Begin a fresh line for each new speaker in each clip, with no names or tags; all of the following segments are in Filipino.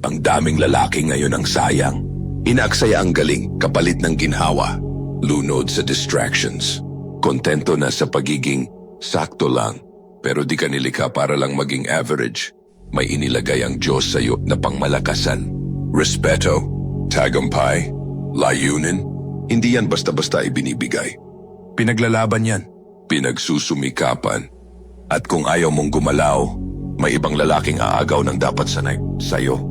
Ang daming lalaki ngayon ang sayang. Inaaksaya ang galing kapalit ng ginhawa. Lunod sa distractions. Kontento na sa pagiging sakto lang. Pero di ka nilikha para lang maging average. May inilagay ang Diyos sa iyo na pangmalakasan. Respeto, tagumpay, layunin. Hindi yan basta-basta ibinibigay. Pinaglalaban yan. Pinagsusumikapan. At kung ayaw mong gumalaw, may ibang lalaking aagaw ng dapat sanay sa'yo.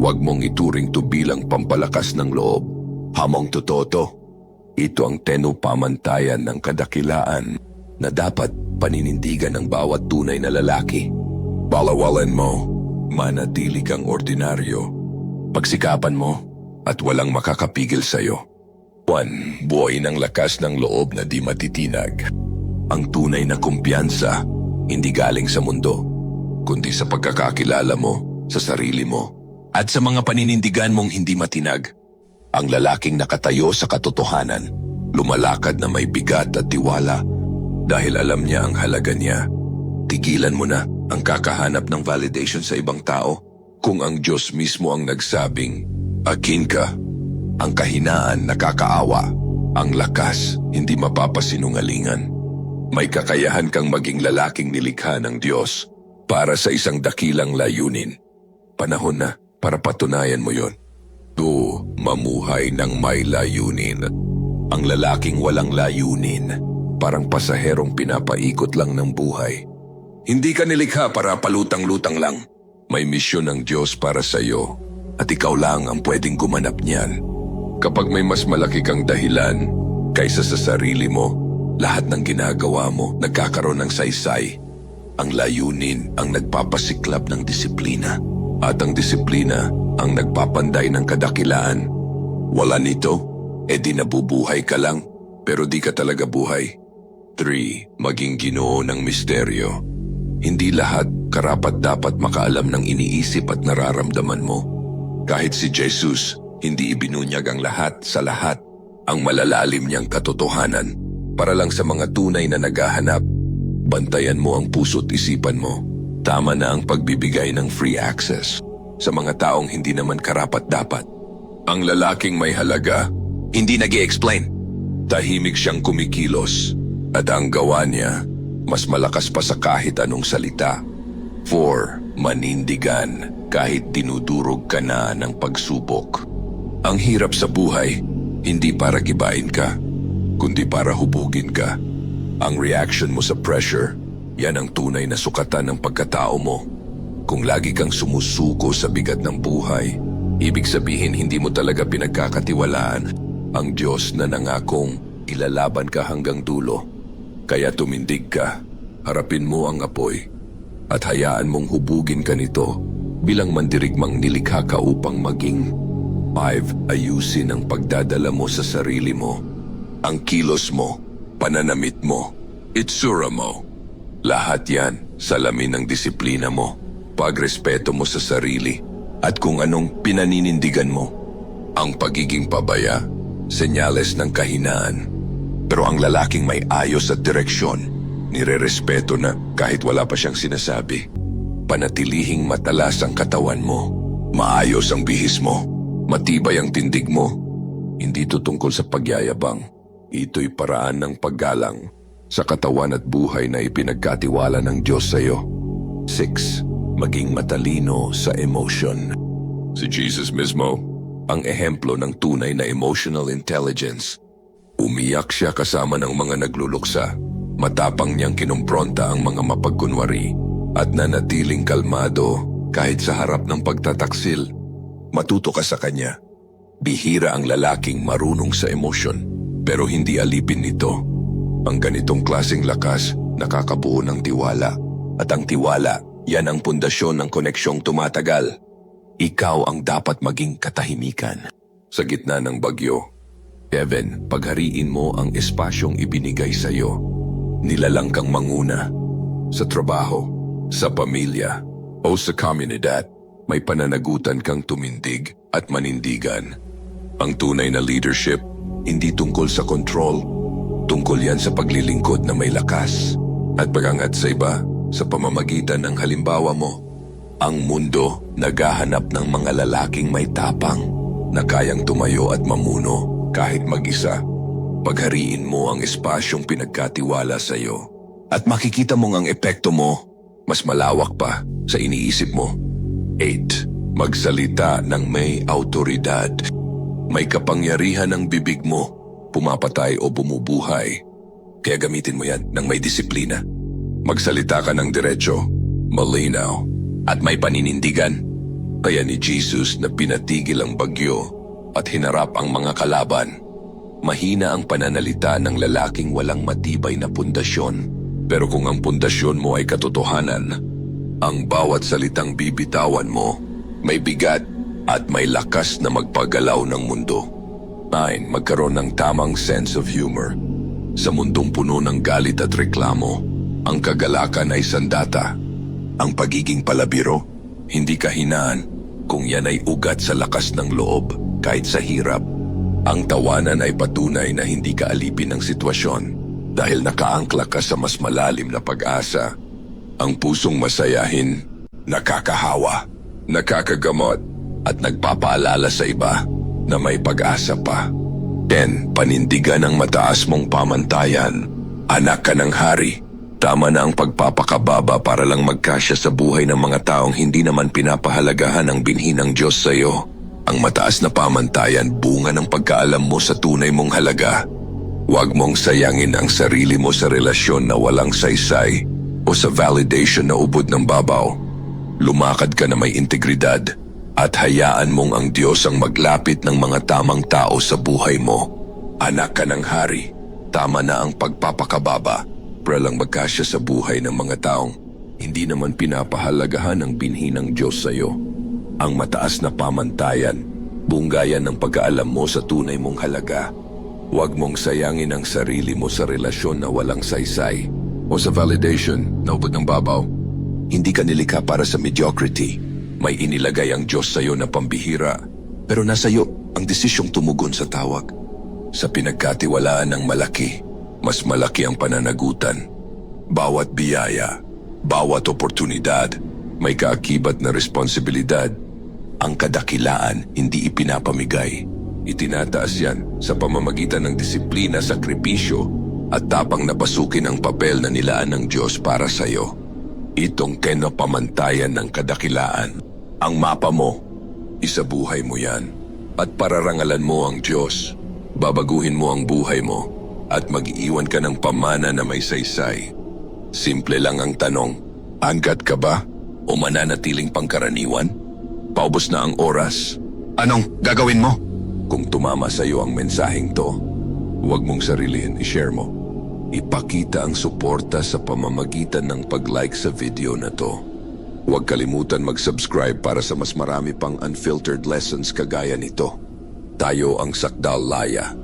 Huwag mong ituring to bilang pampalakas ng loob. Hamong totoo to. Ito ang tenu pamantayan ng kadakilaan na dapat paninindigan ng bawat tunay na lalaki. Balawalan mo, manatili kang ordinaryo. Pagsikapan mo at walang makakapigil sa'yo. One, buhay ng lakas ng loob na di matitinag. Ang tunay na kumpiyansa, hindi galing sa mundo, kundi sa pagkakakilala mo, sa sarili mo, at sa mga paninindigan mong hindi matinag. Ang lalaking nakatayo sa katotohanan, lumalakad na may bigat at tiwala dahil alam niya ang halaga niya. Tigilan mo na ang kakahanap ng validation sa ibang tao kung ang Diyos mismo ang nagsabing, Akin ka, ang kahinaan nakakaawa, ang lakas hindi mapapasinungalingan. May kakayahan kang maging lalaking nilikha ng Diyos para sa isang dakilang layunin. Panahon na para patunayan mo yon. To mamuhay ng may layunin. Ang lalaking walang layunin, parang pasaherong pinapaikot lang ng buhay. Hindi ka nilikha para palutang-lutang lang. May misyon ng Diyos para sa iyo at ikaw lang ang pwedeng gumanap niyan. Kapag may mas malaki kang dahilan kaysa sa sarili mo, lahat ng ginagawa mo nagkakaroon ng saysay. Ang layunin ang nagpapasiklab ng disiplina at ang disiplina ang nagpapanday ng kadakilaan. Wala nito, edi nabubuhay ka lang pero di ka talaga buhay. 3. Maging ginoo ng misteryo. Hindi lahat karapat dapat makaalam ng iniisip at nararamdaman mo. Kahit si Jesus, hindi ibinunyag ang lahat sa lahat ang malalalim niyang katotohanan para lang sa mga tunay na naghahanap. Bantayan mo ang puso't isipan mo. Tama na ang pagbibigay ng free access sa mga taong hindi naman karapat dapat. Ang lalaking may halaga, hindi nag explain Tahimik siyang kumikilos at ang gawa niya mas malakas pa sa kahit anong salita. 4. Manindigan kahit dinudurog ka na ng pagsubok. Ang hirap sa buhay, hindi para gibain ka, kundi para hubugin ka. Ang reaction mo sa pressure, yan ang tunay na sukatan ng pagkatao mo. Kung lagi kang sumusuko sa bigat ng buhay, ibig sabihin hindi mo talaga pinagkakatiwalaan ang Diyos na nangakong ilalaban ka hanggang dulo. Kaya tumindig ka, harapin mo ang apoy, at hayaan mong hubugin ka nito bilang mandirigmang nilikha ka upang maging 5. Ayusin ang pagdadala mo sa sarili mo. Ang kilos mo, pananamit mo, itsura mo. Lahat yan, salamin ng disiplina mo, pagrespeto mo sa sarili, at kung anong pinaninindigan mo. Ang pagiging pabaya, senyales ng kahinaan. Pero ang lalaking may ayos at direksyon, nire-respeto na kahit wala pa siyang sinasabi. Panatilihing matalas ang katawan mo, maayos ang bihis mo, matibay ang tindig mo. Hindi to tungkol sa pagyayabang. Ito'y paraan ng paggalang sa katawan at buhay na ipinagkatiwala ng Diyos sa iyo. 6. Maging matalino sa emotion. Si Jesus mismo, ang ehemplo ng tunay na emotional intelligence. Umiyak siya kasama ng mga nagluluksa. Matapang niyang kinumpronta ang mga mapagkunwari at nanatiling kalmado kahit sa harap ng pagtataksil. Matuto ka sa kanya. Bihira ang lalaking marunong sa emosyon pero hindi alipin nito. Ang ganitong klasing lakas nakakabuo ng tiwala at ang tiwala yan ang pundasyon ng koneksyong tumatagal. Ikaw ang dapat maging katahimikan. Sa gitna ng bagyo, Kevin, paghariin mo ang espasyong ibinigay sa iyo. Nilalang kang manguna. Sa trabaho, sa pamilya, o sa komunidad, may pananagutan kang tumindig at manindigan. Ang tunay na leadership, hindi tungkol sa control. Tungkol yan sa paglilingkod na may lakas at pagangat sa iba sa pamamagitan ng halimbawa mo. Ang mundo naghahanap ng mga lalaking may tapang na kayang tumayo at mamuno kahit mag-isa. Paghariin mo ang espasyong pinagkatiwala sa iyo at makikita mong ang epekto mo mas malawak pa sa iniisip mo. 8. Magsalita ng may autoridad. May kapangyarihan ang bibig mo, pumapatay o bumubuhay. Kaya gamitin mo yan ng may disiplina. Magsalita ka ng diretsyo, malinaw, at may paninindigan. Kaya ni Jesus na pinatigil ang bagyo at hinarap ang mga kalaban. Mahina ang pananalita ng lalaking walang matibay na pundasyon. Pero kung ang pundasyon mo ay katotohanan, ang bawat salitang bibitawan mo may bigat at may lakas na magpagalaw ng mundo. 9. Magkaroon ng tamang sense of humor. Sa mundong puno ng galit at reklamo, ang kagalakan ay sandata. Ang pagiging palabiro, hindi kahinaan kung yan ay ugat sa lakas ng loob kahit sa hirap. Ang tawanan ay patunay na hindi ka alipin ng sitwasyon dahil nakaangkla ka sa mas malalim na pag-asa. Ang pusong masayahin, nakakahawa, nakakagamot, at nagpapaalala sa iba na may pag-asa pa. 10. Panindigan ang mataas mong pamantayan. Anak ka ng hari. Tama na ang pagpapakababa para lang magkasya sa buhay ng mga taong hindi naman pinapahalagahan ang binhi ng Diyos sa iyo. Ang mataas na pamantayan bunga ng pagkaalam mo sa tunay mong halaga. Huwag mong sayangin ang sarili mo sa relasyon na walang saysay o sa validation na ubod ng babaw. Lumakad ka na may integridad at hayaan mong ang Diyos ang maglapit ng mga tamang tao sa buhay mo. Anak ka ng hari, tama na ang pagpapakababa para lang magkasya sa buhay ng mga taong hindi naman pinapahalagahan ang binhi ng Diyos sa iyo. Ang mataas na pamantayan, bunggayan ng pag-aalam mo sa tunay mong halaga. Huwag mong sayangin ang sarili mo sa relasyon na walang saysay o sa validation na ubod ng babaw. Hindi ka nilikha para sa mediocrity. May inilagay ang Diyos sa iyo na pambihira, pero nasa iyo ang desisyong tumugon sa tawag. Sa pinagkatiwalaan ng malaki, mas malaki ang pananagutan. Bawat biyaya, bawat oportunidad, may kaakibat na responsibilidad. Ang kadakilaan hindi ipinapamigay. Itinataas yan sa pamamagitan ng disiplina, sakripisyo at tapang napasukin ang papel na nilaan ng Diyos para sa iyo. Itong kenopamantayan ng kadakilaan. Ang mapa mo, isabuhay mo yan. At pararangalan mo ang Diyos. Babaguhin mo ang buhay mo at mag-iwan ka ng pamana na may saysay. Simple lang ang tanong, angkat ka ba o mananatiling pangkaraniwan? Paubos na ang oras.
Anong gagawin mo?
Kung tumama sa iyo ang mensaheng to, huwag mong sarilihin, i-share mo. Ipakita ang suporta sa pamamagitan ng pag-like sa video na to. Huwag kalimutan mag-subscribe para sa mas marami pang unfiltered lessons kagaya nito. Tayo ang Sakdal Laya